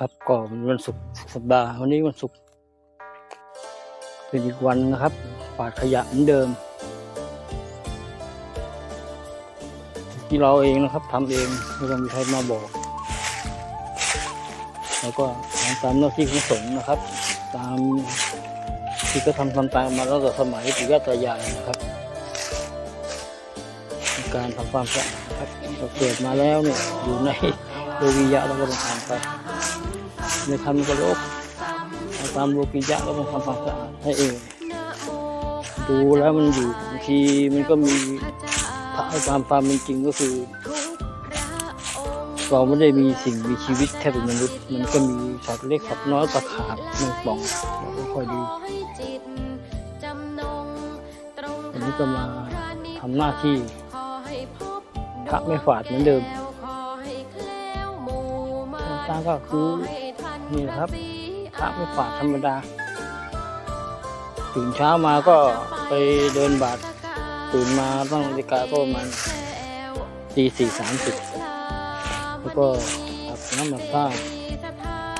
ครับก็เป็นวันศุกร์สัปดาห์วันนี้วันศุกร์เป็นอีกวันนะครับปาดขยะเหมือนเดิม ที่เราเองนะครับทำเองไม่ต้องมีใครมาบอก แล้วก็ทำตามหน้าที่ของสงฆ์นะครับ ตามที่ก็ทำทำตามมาตั้งแต่สมัยปู่ย่าตายายนะครับ การทำความสะอาดครับเราเกิดมาแล้วเนี่ยอยู่ในโลวิยะแล้วก็ต้องทำไป ในทำก็โลกเอาตามโลกิยะก็ต้องทำความสะอาดให้เองดูแล้วมันอยู่บางทีมันก็มีถ้าเอาตามความเป็นจริงก็คือ เราไม่ได้มีสิ่งมีชีวิตแค่เป็นมนุษย์ มันก็มีสัตว์เล็กสัตว์น้อยตะขาบแมงป่องเราก็ค่อยดูวันนี้ก็มาทำหน้าที่พระไม่ฝาดเหมือนเดิมตางก็คือ นี่ครับพระไม่ฝาดธรรมดา ตื่นเช้ามาก็ไปเดินบาทตื่นมาตั้งนาฬิกาก็ประมาณตีสี่สามสิบแล้วก็อาบน้ำอาบท่า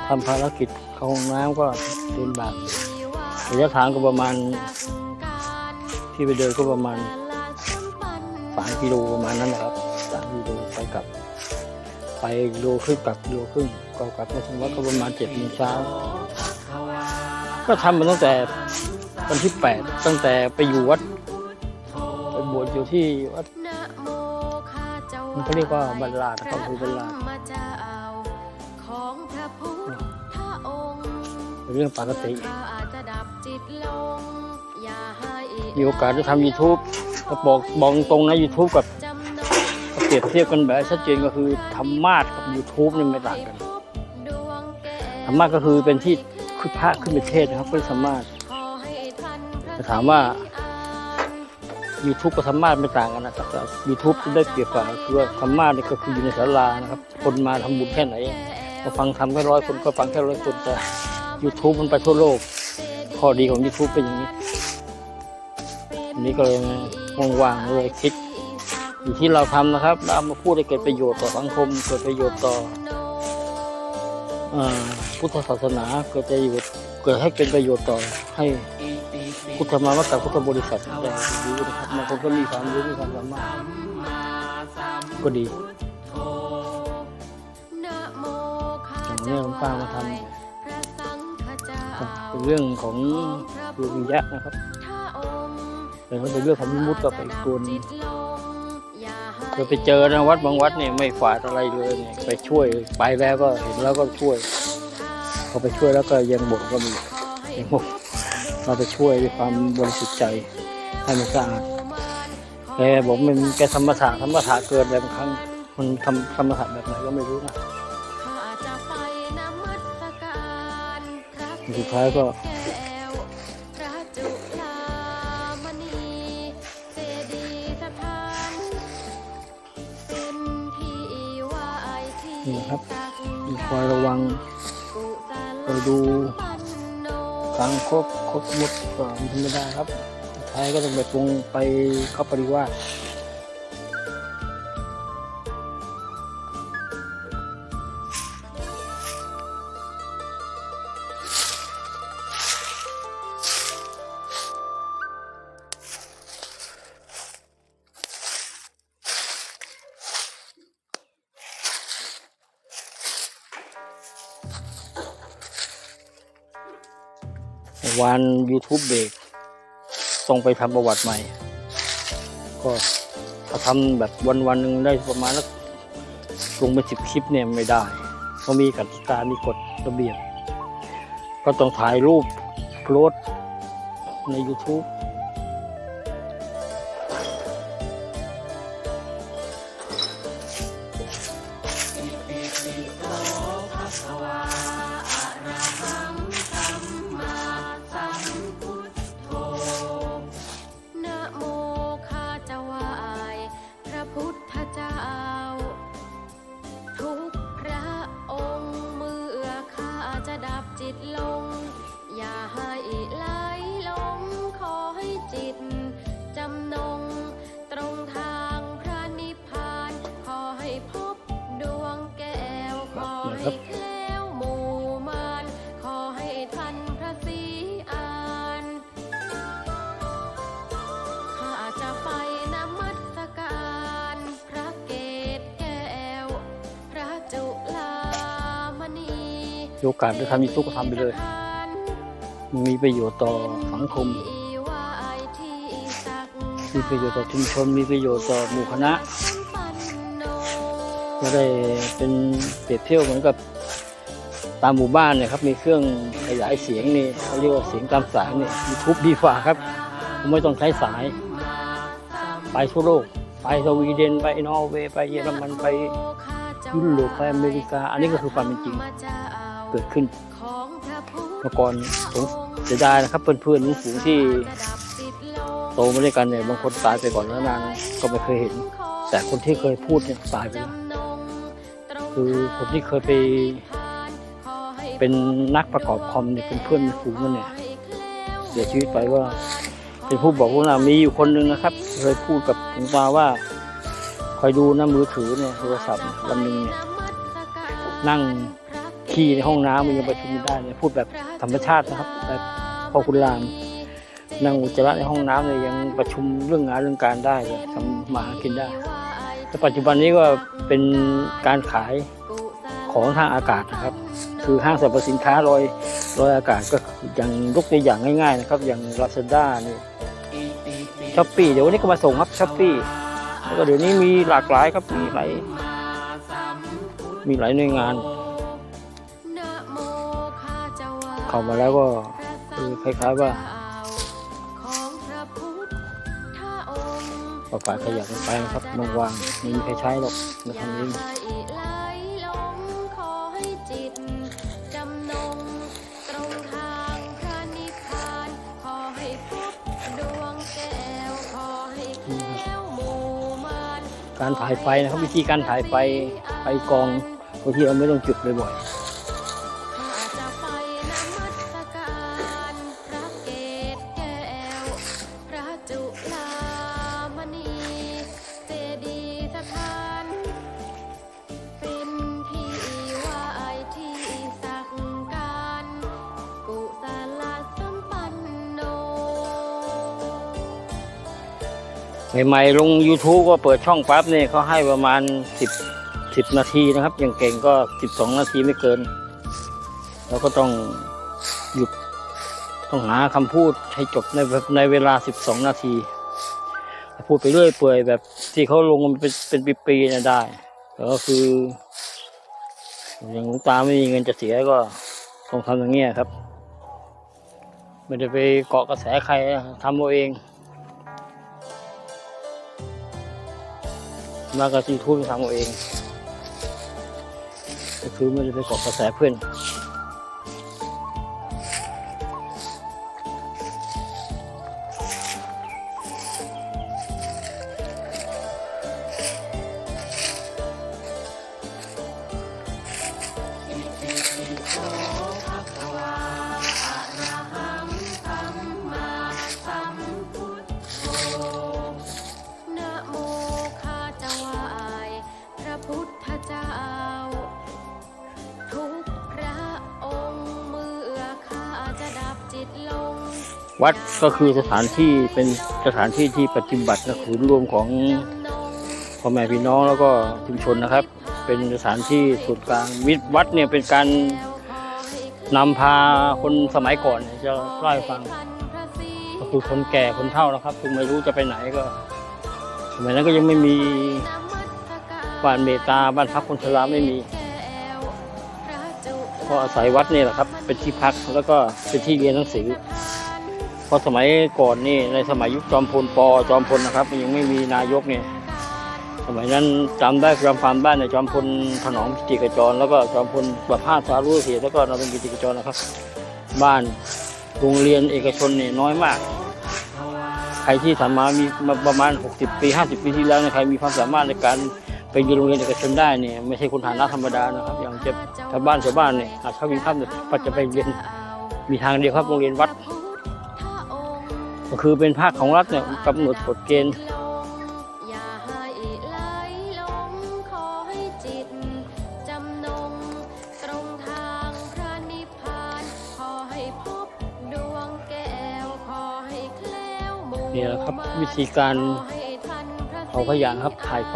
ทำภารกิจเข้าห้องน้ำก็เดินบาทระยะทางก็ประมาณ ที่ไปเดินก็ประมาณสามกิโลประมาณนั้นแหละครับสามกิโลไปกลับ ไปกิโลครึ่งกลับกิโลครึ่งก็กลับมาถึงวัดก็ประมาณเจ็ดโมงเช้า ก็ทำมาตั้งแต่วันที่แปดตั้งแต่ไปอยู่วัดไปบวชอยู่ที่วัดมันเขาเรียกว่าบรรลาดนะครับคือบรรลาดของพระพุทธองค์เป็นเรื่องปกติเราอาจจะดับจิตลงอย่าให้มีโอกาสได้ทำ YouTube ก็บอกบอกตรงนะ YouTube กับจำนก็ เปรียบเทียบกันแบบชัดเจนก็คือธรรมาสกับ YouTube นี่ไม่ต่างกันธรรมาสก็คือเป็นที่คือพระขึ้นไปเทศนะครับเป็นธรรมาสขอให้ท่านพระจะถามว่า YouTube กับธรรมาสไม่ต่างกันนะครับแต่ YouTube ได้เปรียบกว่าคือว่าธรรมาสเนี่ยก็คืออยู่ในศาลานะครับ คนมาทำบุญแค่ไหนมาฟังทำแค่ร้อยคนก็ฟังแค่ร้อยคนแต่ YouTube มันไปทั่วโลก ข้อดีของ YouTube เป็นอย่างนี้อันนี้ก็เลยว่างๆเลยคิด อยู่ที่เราทำนะครับเราเอามาพูดให้เกิดประโยชน์ต่อสังคม เกิดประโยชน์ต่ออพุทธศาสนาเกิดประโยชน์เกิดให้เป็นประโยชน์ต่อให้พุทธมามกับพุทธบริษัทแต่ดีนะครับบางคนก็มีความรู้มีความสามารถก็ดีนะโมาอย่างเจ้านี้หลวงป้ามาทำเป็นเรื่องของลูกวิยะนะครับแต่ถ้าเป็นเรื่องของมิมุติก็ไปอีกตัวนึง ตลงอย่าให้เคยไปเจอนะวัดบางวัดเนี่ยไม่ฝาดอะไรเลยเนี่ยไปช่วยไปแล้วก็เห็นแล้วก็ช่วยพอไปช่วยแล้วก็ยังบ่นก็มียังบ่นเราไปช่วยด้วยความบริสุทธิ์ใจให้มันสะอาดแกบอกมันแกธรรมศาสตร์ธรรมศาสตร์เกิดแบบครั้งมันทำธรรมศาสตร์แบบไหนก็ไม่รู้นะข้าจะไปนมัสการพระสุดท้ายก็ ที่นี่ครับ มีคอยระวังคอยดูทางครบครบหมดก็ธรรมดาครับท้ายก็ต้องไปปรุงไปเข้าปริวาส วัน YouTube เบรกต้องไปทำประวัติใหม่ ก็ถ้าทำแบบวันวันหนึ่งได้ประมาณสักลงไปสิบคลิปเนี่ยไม่ได้เพราะมีกติกามีกฎระเบียบ ก็ต้องถ่ายรูปโพสใน YouTube จิตลง อย่าให้ละ โอกาสได้ทำยูทูบก็ทำไปเลย มีประโยชน์ต่อสังคม มีประโยชน์ต่อชุมชน มีประโยชน์ต่อหมู่คณะก็ได้เป็นเปรียบเทียบเหมือนกับตามหมู่บ้านเนี่ยครับ มีเครื่องขยายเสียงนี่เขาเรียกว่าเสียงตามสายเนี่ยยูทูบดีฝ่าครับไม่ต้องใช้สาย ไปทั่วโลก ไปสวีเดนไปนอร์เวย์ไปเยอรมันไปยุโรปไปอเมริกา อันนี้ก็คือความเป็นจริง เกิดขึ้นเมื่อก่อนผมเสียดายนะครับ เพื่อนๆฝูงที่โตมาด้วยกันเนี่ยบางคนตายไปก่อนแล้วนานก็ไม่เคยเห็น แต่คนที่เคยพูดเนี่ยตายไปแล้วคือคนที่เคยไป เป็นนักประกอบคอมเนี่ยเป็นเพื่อนฝูงกันเนี่ยเสียชีวิตไปว่า เป็นผู้บอกว่ามีอยู่คนหนึ่งนะครับ เคยพูดกับหลวงตาว่าคอยดูนะมือถือเนี่ยโทรศัพท์เนี่ยวันหนึ่งเนี่ยนั่ง ขี้ในห้องน้ำมันยังประชุมได้เนี่ยพูดแบบธรรมชาตินะครับแบบพอคุณรามนั่งอุจจาระในห้องน้ำเนี่ยยังประชุมเรื่องงานเรื่องการได้เลยทำมาหากินได้แต่ปัจจุบันนี้ก็เป็นการขายของทางอากาศนะครับ คือห้างสรรพสินค้าลอยลอยอากาศก็อย่างยกตัวอย่างง่าย ๆ นะครับ อย่างลาซาด้านี่ช้อปปี้เดี๋ยววันนี้ก็มาส่งครับช้อปปี้แล้วก็เดี๋ยวนี้มีหลากหลายครับมีหลายมีหลายหน่วยงาน เข้ามาแล้วก็คือคล้ายๆว่าประกาศขยับไปนะครับมาวางไม่มีใครใช้หรอกมาทำเองจำนงตรงทางพระนิพพานขอให้พบดวงการถ่ายไฟนะครับวิธีการถ่ายไฟไฟกองบางทีเราไม่ต้องจุดบ่อยข้ ใหม่ๆลง YouTube ก็เปิดช่องปั๊บเนี่ยเขาให้ประมาณ 10 10 นาทีนะครับ อย่างเก่งก็ 12 นาทีไม่เกิน แล้วก็ต้องหยุดต้องหาคำพูดให้จบในในเวลา 12 นาที พูดไปเรื่อยเปื่อยแบบที่เขาลงมันเป็นเป็นปีๆเนี่ยได้แต่ก็คือ อย่างลวงตาไม่มีเงินจะเสียก็ต้องทำอย่างเงี้ยครับ ไม่ได้ไปเกาะกระแสใครทำเอาเอง มากระตีทุ่นทำเอาเองก็คือไม่ได้ไปเกาะกระแสเพื่อนนะ วัดก็คือสถานที่เป็นสถานที่ที่ปฏิบัติและศูนย์รวมของพ่อแม่พี่น้องแล้วก็ชุมชนนะครับ เป็นสถานที่ศูนย์กลางวิทย์วัดเนี่ยเป็นการนำพาคนสมัยก่อนเนี่ยจะเล่าให้ฟังก็คือคนแก่คนเฒ่านะครับคือไม่รู้จะไปไหนก็สมัยนั้นก็ยังไม่มีบ้านเมตตาบ้านพักคนชราไม่มีพระจุฬก็อาศัยวัดนี่แหละครับ เป็นที่พักแล้วก็เป็นที่เรียนหนังสือ เพราะสมัยก่อนนี่ในสมัยยุคจอมพลปอจอมพลนะครับ ยังไม่มีนายกเนี่ยสมัยนั้นจำได้จำความได้ในจอมพลถนอมกิติกจร แล้วก็จอมพลประภาสารุเสียแล้วก็นรงกิติกจรนะครับ บ้านโรงเรียนเอกชนเนี่ยน้อยมาก ใครที่ทำมามีมาประมาณ 60 ปี 50 ปีที่แล้วนี่ยใครมีความสามารถในการไปเรียนโรงเรียนเอกชนได้เนี่ยไม่ใช่คนฐานะธรรมดานะครับ อย่างเจ็บชาวบ้านชาวบ้านเนี่ยอาจเขามีข้ามเนี่ยก็จะไปเรียนมีทางเดียวครับโรงเรียนวัด ก็คือเป็นภาคของรัฐเนี่ยกำหนดกฎเกณฑ์เนี่ยหะครับวิธีการเผาขยะครับถ่ายไฟ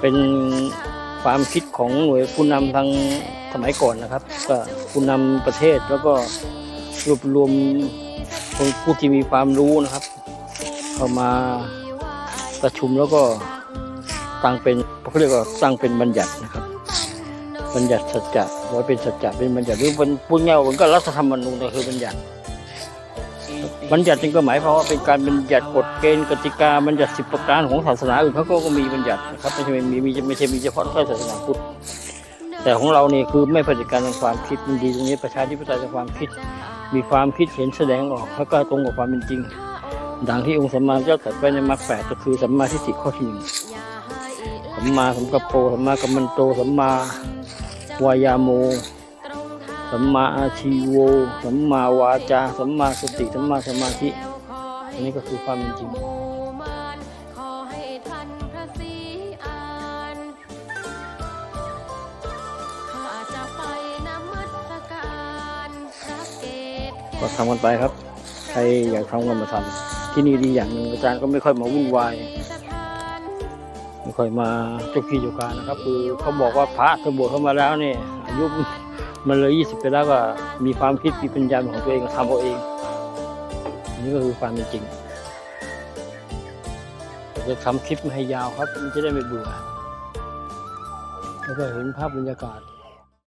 เป็นความคิดของหน่วยผู้นำทาง สมัยก่อนนะครับ ก็ผู้นำประเทศแล้วก็รวบรวมคนผู้ที่มีความรู้นะครับ เข้ามาประชุมแล้วก็ตั้งเป็นเขาเรียกว่าตั้งเป็นบัญญัตินะครับ บัญญัติสัจจะไว้เป็นสัจจะเป็นบัญญัติหรือเป็นพูดง่ายๆมันก็รัฐธรรมนูญก็คือบัญญัติบัญญัติจึงก็หมายความว่าเป็นการบัญญัติกฎเกณฑ์กติกาบัญญัติสิบประการของศาสนาอื่นเขาก็มีบัญญัตินะครับไม่ใช่มีมีไม่ใช่มีเฉพาะแค่ศาสนาพุทธ แต่ของเรานี่คือไม่เผด็จการทางความคิดมันดีตรงนี้ประชาธิปไตยทางความคิด มีความคิดเห็นแสดงออกแล้วก็ตรงกับความเป็นจริง ดังที่องค์สัมมาเจ้าตรัสไว้ในมรรคแปดก็คือสัมมาทิฏฐิข้อที่หนึ่งสัมมาสัมกัปโปสัมมากัมมันโตสัมมาวายาโมสัมมาอาชีโวสัมมาวาจาสัมมาสติสัมมาสมาธิอันนี้ก็คือความเป็นจริง ก็ทำกันไปครับ ใครอยากทำกันมาทำที่นี่ดีอย่างหนึ่งอาจารย์ก็ไม่ค่อยมาวุ่นวายไม่ค่อยมาจุกี้จุกการนะครับ คือเขาบอกว่าพระถ้าบวชเข้ามาแล้วเนี่ยอายุมันเลยยี่สิบไปแล้วก็มีความคิดมีปัญญาของตัวเองก็ทำเอาเองนนี้ก็คือความเป็นจริงจะทำคลิปไม่ให้ยาวครับมันจะได้ไม่เบื่อแล้วก็เห็นภาพบรรยากาศ